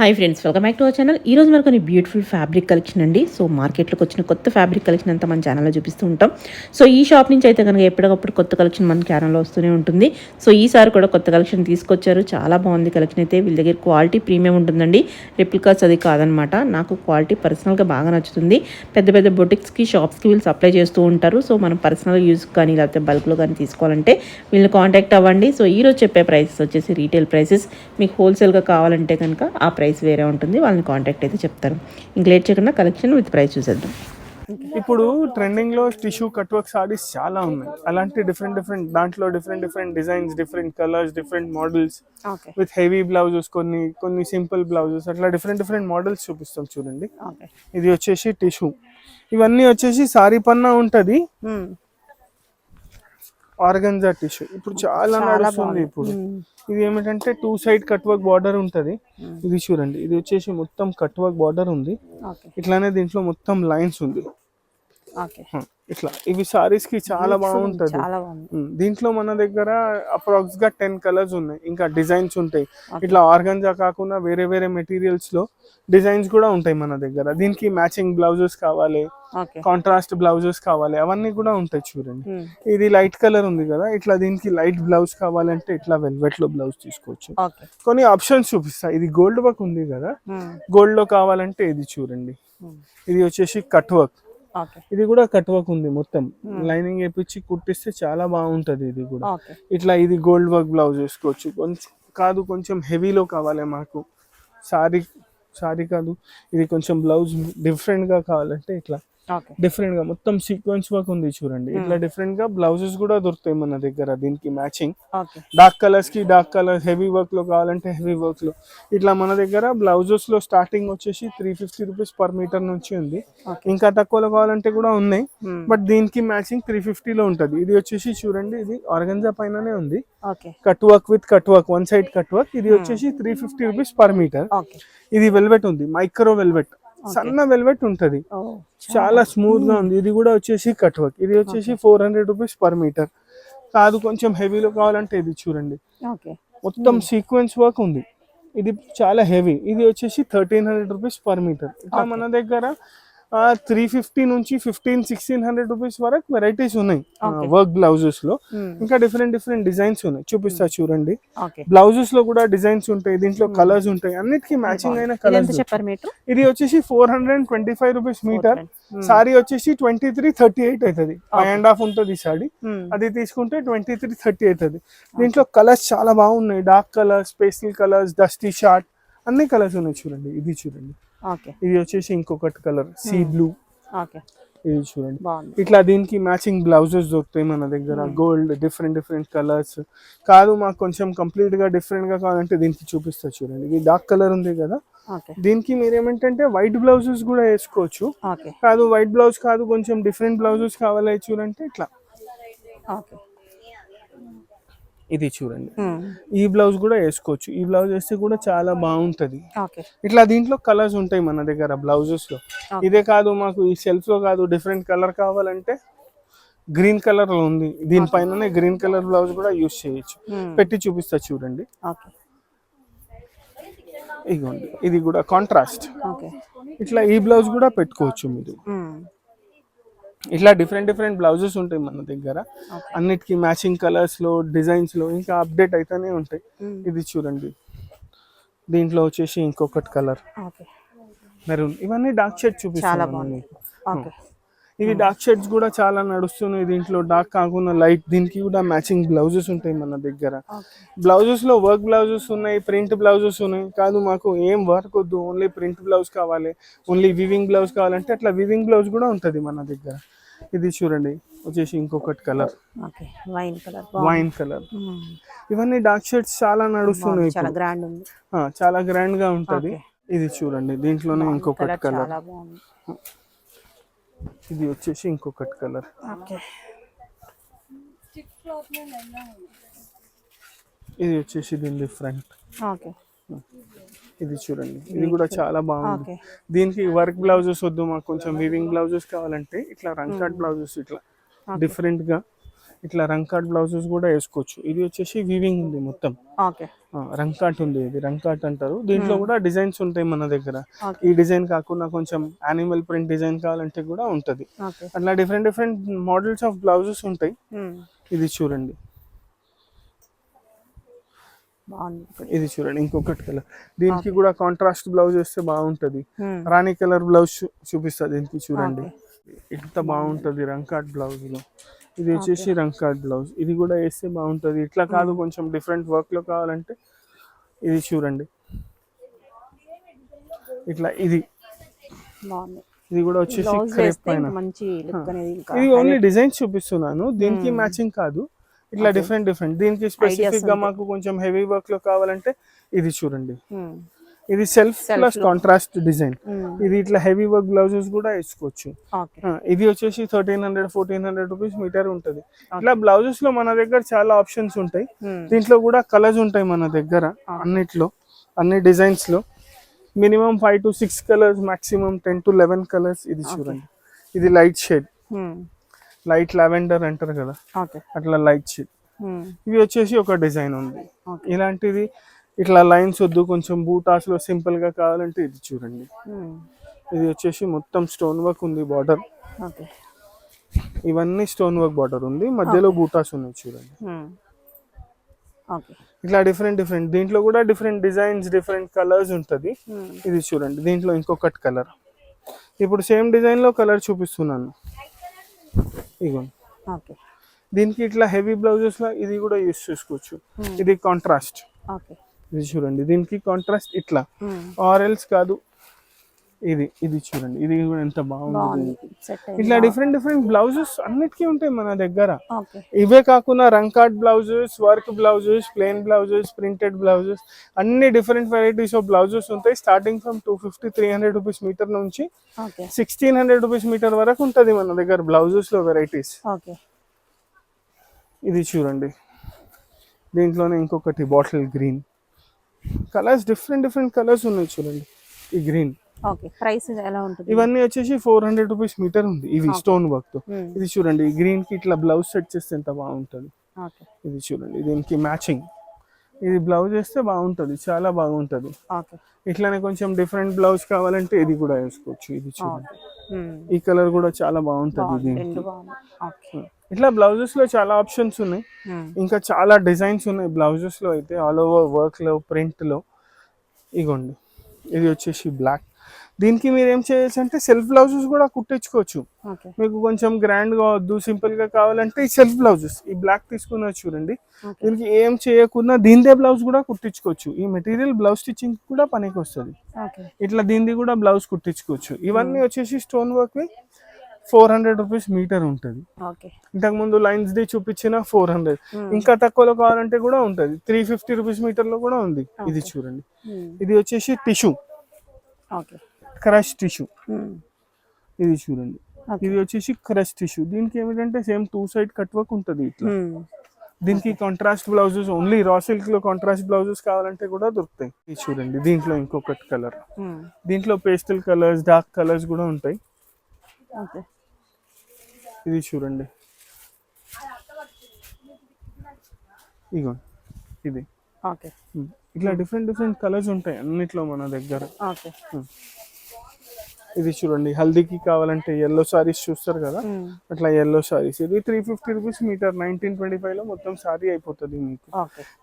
Hi friends welcome back to our channel ఈ రోజు మనకు కొన్ని బ్యూటిఫుల్ ఫ్యాబ్రిక్ కలెక్షన్ అండి. సో మార్కెట్లోకి వచ్చిన కొత్త ఫ్యాబ్రిక్ కలెక్షన్ అంతా మన ఛానల్లో చూపిస్తూ ఉంటాం. సో ఈ షాప్ నుంచి అయితే కనుక ఎప్పటికప్పుడు కొత్త కలెక్షన్ మన ఛానల్లో వస్తూనే ఉంటుంది. సో ఈసారి కూడా కొత్త కలెక్షన్ తీసుకొచ్చారు. చాలా బాగుంది కలెక్షన్ అయితే. వీళ్ళ దగ్గర క్వాలిటీ ప్రీమియం ఉంటుందండి. రెప్లికాస్ అది కాదనమాట నాకు క్వాలిటీ పర్సనల్గా బాగా నచ్చుతుంది. పెద్ద పెద్ద బొటిక్స్కి షాప్స్కి వీళ్ళు సప్లై చేస్తూ ఉంటారు. సో మనం పర్సనల్ యూస్ కానీ లేకపోతే బల్క్లో కానీ తీసుకోవాలంటే వీళ్ళని కాంటాక్ట్ అవ్వండి. సో ఈ రోజు చెప్పే ప్రైసెస్ వచ్చేసి రీటైల్ ప్రైసెస్ మీకు హోల్సేల్గా కావాలంటే కనుక ఆ ప్రైస్ వేరే ఉంటుంది. వాళ్ళని కాంటాక్ట్ అయితే చెప్తారు. ఇంక లేట్ చేయకుండా కలెక్షన్ విత్ ప్రైస్ చూసేద్దాం. ఇప్పుడు ట్రెండింగ్లో టిష్యూ కట్ వర్క్ సారీస్ చాలా ఉన్నాయి. అలాంటి డిఫరెంట్ డిఫరెంట్ దాంట్లో different different designs different colours different models okay. With heavy blouses కొన్ని కొన్ని సింపుల్ బ్లౌజెస్ అట్లా డిఫరెంట్ డిఫరెంట్ మోడల్స్ చూపిస్తాం చూడండి. ఓకే. ఇది వచ్చేసి టిష్యూ. ఇవన్నీ వచ్చేసి సారీ పన్నా ఉంటది. Organza tissue. ఇప్పుడు చాలా నడుస్తుంది ఇప్పుడు. ఇది ఏమిటంటే two side cut work border ఉంటది. ఇది చూడండి. ఇది వచ్చేసి మొత్తం కట్ వర్క్ బార్డర్ ఉంది. ఇట్లానే దీంట్లో మొత్తం లైన్స్ ఉంది. ఇట్లా. ఇవి సారీస్కి చాలా బాగుంటది. దీంట్లో మన దగ్గర అప్రాక్స్గా టెన్ కలర్స్ ఉన్నాయి. ఇంకా డిజైన్స్ ఉంటాయి. ఇట్లా ఆర్గంజా కాకుండా వేరే వేరే మెటీరియల్స్లో డిజైన్స్ కూడా ఉంటాయి మన దగ్గర. దీనికి మ్యాచింగ్ బ్లౌజెస్ కావాలి. కాంట్రాస్ట్ బ్లౌజెస్ కావాలి. అవన్నీ కూడా ఉంటాయి చూడండి. ఇది లైట్ కలర్ ఉంది కదా. ఇట్లా దీనికి లైట్ బ్లౌజ్ కావాలంటే ఇట్లా వెల్వెట్లో బ్లౌజ్ తీసుకోవచ్చు. కొన్ని ఆప్షన్స్ చూపిస్తా. ఇది గోల్డ్ వర్క్ ఉంది కదా. గోల్డ్లో కావాలంటే ఇది చూడండి. ఇది వచ్చేసి కట్ వర్క్ ఇది కూడా కట్ వర్క్ ఉంది మొత్తం లైనింగ్ వేపించి కుట్టిస్తే చాలా బాగుంటది ఇది కూడా. ఇట్లా ఇది గోల్డ్ వర్క్ బ్లౌజ్ వేసుకోవచ్చు. కొంచెం కాదు కొంచెం హెవీలో కావాలి మాకు. సారీ సారీ కాదు. ఇది కొంచెం బ్లౌజ్ డిఫరెంట్గా కావాలంటే ఇట్లా డిఫరెంట్గా మొత్తం సీక్వెన్స్ వర్క్ ఉంది చూడండి. ఇట్లా డిఫరెంట్గా బ్లౌజెస్ కూడా దొరుకుతాయి మన దగ్గర దీనికి మ్యాచింగ్. డార్క్ కలర్స్కి డార్క్ కలర్ హెవీ వర్క్లో కావాలంటే హెవీ వర్క్లో ఇట్లా మన దగ్గర బ్లౌజెస్లో స్టార్టింగ్ వచ్చేసి three fifty rupees per metre నుంచి ఉంది. ఇంకా తక్కువలో కావాలంటే కూడా ఉన్నాయి. బట్ దీనికి మ్యాచింగ్ త్రీ లో ఉంటది. ఇది వచ్చేసి చూడండి ఇది ఆర్గంజా పైననే ఉంది. Cut work with cut work one side cut work. ఇది వచ్చేసి three fifty rupees per metre. ఇది వెల్వెట్ ఉంది మైక్రో వెల్వెట్. సన్న వెల్వెట్ ఉంటది. చాలా స్మూత్గా ఉంది. ఇది కూడా వచ్చేసి కట్ వర్క్. ఇది వచ్చేసి four hundred rupees per metre. కాదు కొంచెం హెవీలో కావాలంటే ఇది చూడండి. మొత్తం సీక్వెన్స్ వర్క్ ఉంది. ఇది చాలా హెవీ. ఇది వచ్చేసి thirteen hundred rupees per metre. ఇట్లా మన దగ్గర త్రీ ఫిఫ్టీ నుంచి ఫిఫ్టీన్ సిక్స్టీన్ హండ్రెడ్ రూపీస్ వరకు వెరైటీస్ ఉన్నాయి. వర్క్ బ్లౌజెస్లో. ఇంకా డిఫరెంట్ డిఫరెంట్ డిజైన్స్ ఉన్నాయి. చూపిస్తా చూడండి. ఓకే బ్లౌజెస్లో కూడా డిజైన్స్ ఉంటాయి. దీంట్లో కలర్స్ ఉంటాయి. అన్నిటికీ మ్యాచింగ్ అయిన కలర్స్ ఇది వచ్చేసి four hundred and twenty five rupees metre sari వచ్చేసి ట్వంటీ త్రీ థర్టీ ఎయిట్ అవుతుంది ఫైవ్ అండ్ హాఫ్ ఉంటుంది ఈ సారీ అది తీసుకుంటే ట్వంటీ త్రీ థర్టీ అవుతుంది దీంట్లో కలర్స్ చాలా బాగున్నాయి. Dark colours pastel colours dusty short అన్ని కలర్స్ ఉన్నాయి చూడండి. ఇది చూడండి. ఇది వచ్చేసి ఇంకొకటి కలర్ సీ బ్లూ ఓకే. ఇది చూడండి. ఇట్లా దీనికి మ్యాచింగ్ బ్లౌజెస్ దొరుకుతాయి మన దగ్గర. గోల్డ్ డిఫరెంట్ డిఫరెంట్ కలర్స్ కాదు మాకు కొంచెం కంప్లీట్గా డిఫరెంట్గా కావాలంటే దీనికి చూపిస్తా చూడండి. ఇది డార్క్ కలర్ ఉంది కదా. దీనికి మీరు ఏమంటే వైట్ బ్లౌజెస్ కూడా వేసుకోవచ్చు. కాదు వైట్ బ్లౌజ్ కాదు కొంచెం డిఫరెంట్ బ్లౌజెస్ కావాలి చూడంటే ఇట్లా. ఓకే. ఇది చూడండి. ఈ బ్లౌజ్ కూడా వేసుకోవచ్చు. ఈ బ్లౌజ్ వేస్తే కూడా చాలా బాగుంటది. ఇట్లా దీంట్లో కలర్స్ ఉంటాయి మన దగ్గర బ్లౌజెస్లో. ఇదే కాదు మాకు ఈ సెల్ఫ్లో కాదు డిఫరెంట్ కలర్ కావాలంటే గ్రీన్ కలర్లో ఉంది. దీనిపైననే గ్రీన్ కలర్ బ్లౌజ్ కూడా యూస్ చేయొచ్చు. పెట్టి చూపిస్తా చూడండి. ఓకే. ఇదిగోండి ఇది కూడా కాంట్రాస్ట్ ఓకే. ఇట్లా ఈ బ్లౌజ్ కూడా పెట్టుకోవచ్చు మీరు. ఇట్లా డిఫరెంట్ డిఫరెంట్ బ్లౌజెస్ ఉంటాయి మన దగ్గర. అన్నిటికీ మ్యాచింగ్ కలర్స్లో డిజైన్స్లో ఇంకా అప్డేట్ అయితేనే ఉంటాయి. ఇది చూడండి. దీంట్లో వచ్చేసి ఇంకొకటి కలర్ మెరూన్ ఇవన్నీ డార్క్ షేడ్ చూపిస్తాను ఇవి డార్క్ షేడ్స్ కూడా చాలా నడుస్తున్నాయి దీంట్లో. డార్క్ కాకుండా లైట్ దీనికి కూడా మ్యాచింగ్ బ్లౌజెస్ ఉంటాయి మన దగ్గర. బ్లౌజెస్లో వర్క్ బ్లౌజెస్ ఉన్నాయి ప్రింట్ బ్లౌజెస్ ఉన్నాయి. కాదు మాకు ఏం వర్క్ వద్దు ఓన్లీ ప్రింట్ బ్లౌజ్ కావాలి ఓన్లీ వివింగ్ బ్లౌజ్ కావాలంటే అట్లా వివింగ్ బ్లౌజ్ కూడా ఉంటుంది మన దగ్గర. ఇది చూడండి వచ్చేసి ఇంకొకటి colour okay wine colour wine colour ఇవన్నీ డార్క్ షేడ్స్ చాలా నడుస్తున్నాయి చాలా. గ్రాండ్గా ఉంటది. ఇది చూడండి దీంట్లోనే ఇంకొకటి కలర్ ఇది వచ్చేసి ఇంకొకటి కలర్. ఓకే. ఇది వచ్చేసి దీని డిఫరెంట్ ఓకే. ఇది చూడండి. ఇది కూడా చాలా బాగుంది. దీనికి వర్క్ బ్లౌజెస్ వద్దు మాకు కొంచెం వివింగ్ బ్లౌజెస్ కావాలంటే ఇట్లా రంకాట్ బ్లౌజెస్ ఇట్లా డిఫరెంట్గా ఇట్లా రంకాట్ బ్లౌజెస్ కూడా వేసుకోవచ్చు. ఇది వచ్చేసి వీవింగ్ ఉంది మొత్తం. రంకాట్ ఉంది ఇది రంకాట్ అంటారు. దీంట్లో కూడా డిజైన్స్ ఉంటాయి మన దగ్గర. ఈ డిజైన్ కాకుండా కొంచెం యానిమల్ ప్రింట్ డిజైన్ కావాలంటే కూడా ఉంటది. అట్లా different different models of blouses ఉంటాయి. Hmm. ఇది చూడండి. ఇది చూడండి ఇంకొకటి కలర్ దీనికి కూడా కాంట్రాస్ట్ బ్లౌజ్ వేస్తే బాగుంటది. Hmm. రాణి కలర్ బ్లౌజ్ చూపిస్తా దీనికి చూడండి. ఎంత బాగుంటది రంకాట్ బ్లౌజ్లో. ఇది వచ్చేసి రంకాట్ బ్లౌజ్. ఇది కూడా వేస్తే బాగుంటది. ఇట్లా కాదు కొంచెం డిఫరెంట్ వర్క్లో కావాలంటే ఇది చూడండి. ఇట్లా ఇది. ఇది కూడా వచ్చేసి క్రేప్ పైన. ఇంకా ఇది ఓన్లీ డిజైన్స్ చూపిస్తున్నాను. దీనికి మ్యాచింగ్ కాదు. ఇట్లా డిఫరెంట్ డిఫరెంట్ దీనికి స్పెసిఫిక్గా మాకు కొంచెం హెవీ వర్క్లో కావాలంటే ఇది చూడండి. Hmm. ఇది self plus contrast design Hmm. ఇది ఇట్లా హెవీ వర్క్ బ్లౌజెస్ కూడా వేసుకోవచ్చు. ఆ, ఇది వచ్చేసి thirteen hundred fourteen hundred rupees metre ఉంటుంది. ఇట్లా బ్లౌజెస్లో మన దగ్గర చాలా ఆప్షన్స్ ఉంటాయి. Hmm. దీంట్లో కూడా కలర్స్ ఉంటాయి మన దగ్గర అన్నిట్లో అన్ని డిజైన్స్లో. Minimum five to six colours maximum ten to eleven colours ఇది చూడండి. ఇది light shade Hmm. Light lavender అంటారు కదా. అట్లా లైట్ షేడ్ Hmm. ఇవి వచ్చేసి ఒక డిజైన్ ఉంది. ఇలాంటిది ఇట్లా లైన్స్ వద్దు కొంచెం బూటాస్లో సింపుల్గా కావాలంటే ఇది చూడండి. Hmm. ఇది వచ్చేసి మొత్తం స్టోన్ వర్క్ ఉంది బార్డర్ ఓకే ఇవన్నీ స్టోన్ వర్క్ బార్డర్ ఉంది. మధ్యలో బూటాస్ ఉన్నాయి చూడండి. Hmm. ఇట్లా డిఫరెంట్ డిఫరెంట్ దీంట్లో కూడా డిఫరెంట్ డిజైన్స్ డిఫరెంట్ కలర్స్ ఉంటుంది. Hmm. ఇది చూడండి. దీంట్లో ఇంకొకటి కలర్ ఇప్పుడు సేమ్ డిజైన్లో కలర్ చూపిస్తున్నాను. ఇగోండి ఓకే దీనికి ఇట్లా హెవీ బ్లౌజెస్లో ఇది కూడా యూస్ చేసుకోవచ్చు. ఇది కాంట్రాస్ట్ ఓకే ఇది చూడండి. దీనికి కాంట్రాస్ట్ ఇట్లా. Hmm. ఆరెల్స్ కాదు. ఇది ఇది చూడండి. ఇది కూడా ఎంత బాగుంది. ఇట్లా డిఫరెంట్ డిఫరెంట్ బ్లౌజెస్ అన్నిటికీ ఉంటాయి మన దగ్గర. ఇవే కాకుండా రంకాట్ blouses work blouses plain blouses printed blouses అన్ని డిఫరెంట్ వెరైటీస్ ఆఫ్ బ్లౌజెస్ ఉంటాయి. Starting from two fifty three hundred rupees metre నుంచి సిక్స్టీన్ హండ్రెడ్ రూపీస్ మీటర్ వరకు ఉంటుంది మన దగ్గర బ్లౌజెస్లో వెరైటీస్ ఇది చూడండి. దీంట్లోనే ఇంకొకటి bottle green colours different different colours ఉన్నాయి చూడండి. ఈ గ్రీన్. ఓకే ప్రైస్ ఎలా ఉంటుంది? ఇవన్నీ వచ్చేసి ఫోర్ హండ్రెడ్ రూపీస్ మీటర్ ఉంది. ఇవి స్టోన్ వర్క్తో. ఇది చూడండి ఈ గ్రీన్కి ఇట్లా బ్లౌజ్ సెట్ చేస్తే ఎంత బాగుంటుంది? ఇది చూడండి దీనికి మ్యాచింగ్. ఇది బ్లౌజ్ వేస్తే బాగుంటుంది చాలా బాగుంటుంది. ఇట్లానే కొంచెం డిఫరెంట్ బ్లౌజ్ కావాలంటే ఇది కూడా వేసుకోవచ్చు ఇది చూడండి. ఈ కలర్ కూడా చాలా బాగుంటుంది ఇట్లా బ్లౌజెస్లో చాలా ఆప్షన్స్ ఉన్నాయి. ఇంకా చాలా డిజైన్స్ ఉన్నాయి. బ్లౌజెస్లో అయితే ఆల్ ఓవర్ వర్క్లో ప్రింట్లో. ఇగోండి. ఇది వచ్చేసి బ్లాక్ దీనికి మీరు ఏం చేయొచ్చు అంటే సెల్ఫ్ బ్లౌజెస్ కూడా కుట్టించుకోవచ్చు. మీకు కొంచెం గ్రాండ్గా వద్దు సింపుల్గా కావాలంటే ఈ సెల్ఫ్ బ్లౌజెస్ ఈ బ్లాక్ తీసుకున్న చూడండి. దీనికి ఏం చేయకుండా దీనిదే బ్లౌజ్ కూడా కుట్టించుకోవచ్చు. ఈ మెటీరియల్ బ్లౌజ్ స్టిచ్చింగ్ కూడా పనికి వస్తుంది ఇట్లా దీనిది కూడా బ్లౌజ్ కుట్టించుకోవచ్చు. ఇవన్నీ వచ్చేసి stone work four hundred rupees metre ఉంటుంది. ఇంతకు ముందు లైన్స్ ది చూపించిన ఫోర్ హండ్రెడ్. ఇంకా తక్కువలో కావాలంటే కూడా ఉంటుంది. త్రీ ఫిఫ్టీ రూపీస్ మీటర్లో కూడా ఉంది ఇది చూడండి. ఇది వచ్చేసి టిష్యూ. ఓకే. Crush tissue. ఇది చూడండి. ఇది వచ్చేసి క్రష్ టిష్యూ. దీనికి ఏమిటంటే same two side cut work ఉంటుంది ఇట్లా. దీనికి కాంట్రాస్ట్ బ్లౌజెస్ ఓన్లీ రా సిల్క్లో కాంట్రాస్ట్ బ్లౌజెస్ కావాలంటే కూడా దొరుకుతాయి. ఇది చూడండి. దీంట్లో ఇంకొకటి కలర్. దీంట్లో పేస్టల్ కలర్స్ డార్క్ కలర్స్ కూడా ఉంటాయి. ఓకే. ఇది చూడండి. ఇగో ఇది. ఓకే. ఇట్లా డిఫరెంట్ డిఫరెంట్ కలర్స్ ఉంటాయి అన్నిట్లో మన దగ్గర. ఓకే. ఇది చూడండి. హల్దీకి కావాలంటే ఎల్లో సారీస్ చూస్తారు కదా. అట్లా ఎల్లో సారీస్ ఇది three fifty rupees metre nineteen twenty ఫైవ్లో మొత్తం సారీ అయిపోతుంది మీకు.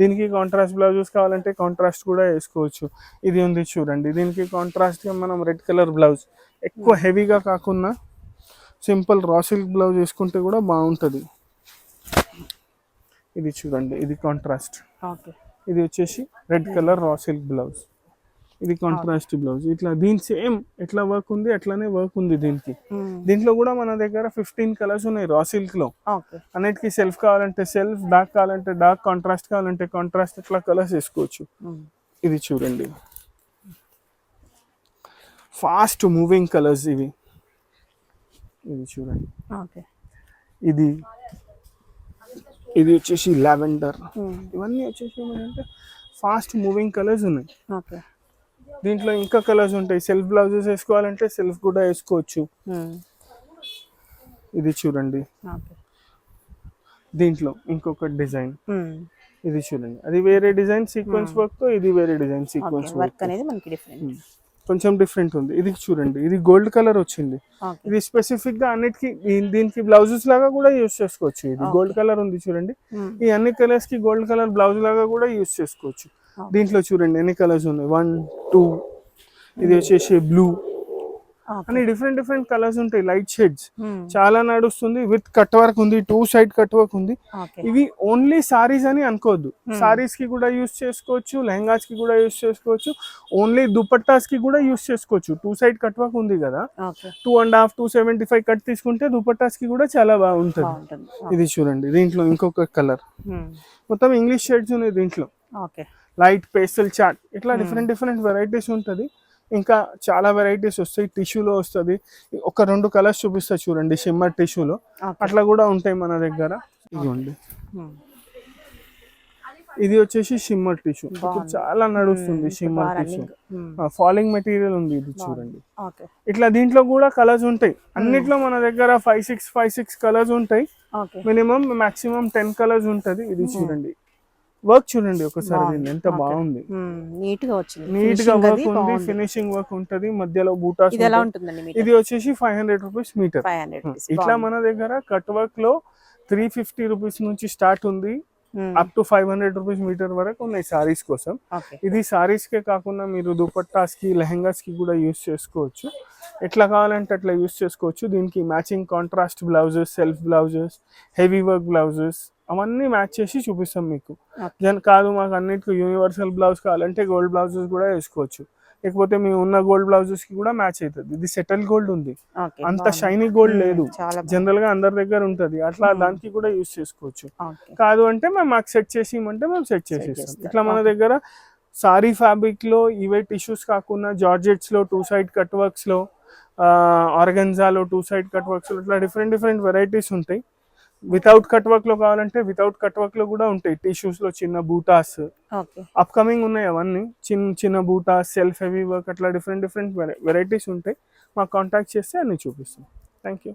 దీనికి కాంట్రాస్ట్ బ్లౌజెస్ కావాలంటే కాంట్రాస్ట్ కూడా వేసుకోవచ్చు. ఇది ఉంది చూడండి. దీనికి కాంట్రాస్ట్గా మనం రెడ్ కలర్ బ్లౌజ్ ఎక్కువ హెవీగా కాకుండా సింపుల్ రా సిల్క్ బ్లౌజ్ వేసుకుంటే కూడా బాగుంటుంది. ఇది చూడండి ఇది కాంట్రాస్ట్ ఇది వచ్చేసి red colour raw silk blouse. ఇది కాంట్రాస్ట్ బ్లౌజ్. ఇట్లా దీని సేమ్ ఎట్లా వర్క్ ఉంది అట్లానే వర్క్ ఉంది దీనికి. Hmm. దీంట్లో కూడా మన దగ్గర ఫిఫ్టీన్ కలర్స్ ఉన్నాయి రా సిల్క్లో అన్నిటికీ సెల్ఫ్ కావాలంటే సెల్ఫ్ డార్క్ కావాలంటే డార్క్ కాంట్రాస్ట్ కావాలంటే కాంట్రాస్ట్ ఇట్లా కలర్స్ వేసుకోవచ్చు. Hmm. ఇది చూడండి. ఫాస్ట్ మూవింగ్ కలర్స్ ఇవి. ఇది చూడండి. ఓకే. ఇది ఇది వచ్చేసి లావెండర్. ఇవన్నీ వచ్చేసి ఏమంటే ఫాస్ట్ మూవింగ్ కలర్స్ ఉన్నాయి. ఓకే. దీంట్లో ఇంకా కలర్స్ ఉంటాయి. సెల్ఫ్ బ్లౌజెస్ వేసుకోవాలంటే సెల్ఫ్ కూడా వేసుకోవచ్చు. ఇది చూడండి. దీంట్లో ఇంకొక డిజైన్. ఇది చూడండి. అది వేరే డిజైన్ సీక్వెన్స్ వర్క్ ఇది వేరే డిజైన్ సీక్వెన్స్ వర్క్ అనేది మనకి డిఫరెంట్ కొంచెం డిఫరెంట్ ఉంది. ఇది చూడండి ఇది గోల్డ్ కలర్ వచ్చింది. ఇది స్పెసిఫిక్గా అన్నిటికి దీనికి బ్లౌజెస్ లాగా కూడా యూస్ చేసుకోవచ్చు. ఇది గోల్డ్ కలర్ ఉంది చూడండి. Hmm. ఈ అన్ని కలర్స్కి గోల్డ్ కలర్ బ్లౌజ్ లాగా కూడా యూస్ చేసుకోవచ్చు. దీంట్లో చూడండి ఎన్ని కలర్స్ ఉన్నాయి? వన్ టూ ఇది వచ్చేసి బ్లూ ఓకే అని డిఫరెంట్ డిఫరెంట్ కలర్స్ ఉంటాయి లైట్ షేడ్స్ Hmm. చాలా నడుస్తుంది విత్ కట్ వర్క్ ఉంది టూ సైడ్ కట్ వర్క్ ఉంది. ఇవి ఓన్లీ సారీస్ అని అనుకోవద్దు. సారీస్కి కూడా యూస్ చేసుకోవచ్చు లెహంగాస్కి కూడా యూస్ చేసుకోవచ్చు ఓన్లీ దుపట్టాస్కి కూడా యూస్ చేసుకోవచ్చు. టూ సైడ్ కట్ వర్క్ ఉంది కదా. Two and half two seventy five cut తీసుకుంటే దుపట్టాస్కి కూడా చాలా బాగుంటుంది. ఇది చూడండి దీంట్లో ఇంకొక కలర్ Hmm. మొత్తం ఇంగ్లీష్ షేడ్స్ ఉన్నాయి దీంట్లో. లైట్ పేస్టల్ చాట్ ఇట్లా డిఫరెంట్ డిఫరెంట్ వెరైటీస్ ఉంటుంది. ఇంకా చాలా వెరైటీస్ వస్తాయి. టిష్యూలో వస్తుంది. ఒక రెండు కలర్స్ చూపిస్తా చూడండి. షిమ్మర్ టిష్యూలో అట్లా కూడా ఉంటాయి మన దగ్గర. ఇదిగోండి. Hmm. ఇది వచ్చేసి షిమ్మర్ టిష్యూ ఇప్పుడు చాలా నడుస్తుంది shimmer tissue Hmm. Falling material ఉంది ఇది చూడండి. ఇట్లా దీంట్లో కూడా కలర్స్ ఉంటాయి. అన్నిట్లో మన దగ్గర five six five six colours ఉంటాయి. మినిమం మాక్సిమం టెన్ కలర్స్ ఉంటది. ఇది చూడండి. వర్క్ చూడండి ఒకసారి ఎంత బాగుంది. నీట్గా వచ్చింది. నీట్గా వర్క్ ఉంది. ఫినిషింగ్ వర్క్ ఉంటది మధ్యలో బూటాస్ ఇది ఎలా. ఉంటుందండి ఇది వచ్చేసి ఫైవ్ హండ్రెడ్ రూపీస్ మీటర్. ఇట్లా మన దగ్గర కట్ వర్క్లో త్రీ ఫిఫ్టీ రూపీస్ నుంచి స్టార్ట్ ఉంది. Up to five hundred rupees metre వరకు ఉన్నాయి సారీస్ కోసం. ఇది సారీస్ కే కాకుండా మీరు దుపట్టాస్కి లెహంగాస్కి కూడా యూస్ చేసుకోవచ్చు. ఎట్లా కావాలంటే అట్లా యూస్ చేసుకోవచ్చు. దీనికి matching contrast blouses self blouses heavy work blouses అవన్నీ మ్యాచ్ చేసి చూపిస్తాం మీకు. దాని కాదు మాకు అన్నిటికీ యూనివర్సల్ బ్లౌజ్ కావాలంటే గోల్డ్ బ్లౌజెస్ కూడా వేసుకోవచ్చు. లేకపోతే మీ ఉన్న గోల్డ్ బ్లౌజెస్కి కూడా మ్యాచ్ అవుతుంది ఇది సెటిల్ గోల్డ్ ఉంది. అంత షైనీ గోల్డ్ లేదు. జనరల్గా అందరి దగ్గర ఉంటది. అట్లా దానికి కూడా యూస్ చేసుకోవచ్చు. కాదు అంటే మేము మాకు సెట్ చేసి ఇవ్వమంటే మేము సెట్ చేసేస్తాం. ఇట్లా మన దగ్గర సారీ ఫ్యాబ్రిక్లో ఇవే టిష్యూస్ కాకుండా జార్జెట్స్లో టూ సైడ్ కట్ వర్క్స్లో ఆర్గన్జాలో టూ సైడ్ కట్ వర్క్స్లో ఇట్లా డిఫరెంట్ డిఫరెంట్ వెరైటీస్ ఉంటాయి. వితౌట్ కట్ వర్క్లో కావాలంటే వితౌట్ కట్ వర్క్లో కూడా ఉంటాయి టిష్యూస్లో చిన్న బూటాస్. ఓకే. అప్కమింగ్ ఉన్నాయి అవన్నీ. చిన్న చిన్న బూటాస్ సెల్ఫ్ హెవీ వర్క్ అట్లా డిఫరెంట్ డిఫరెంట్ వెరైటీస్ ఉంటాయి. మాకు కాంటాక్ట్ చేస్తే అన్ని చూపిస్తాం. Thank you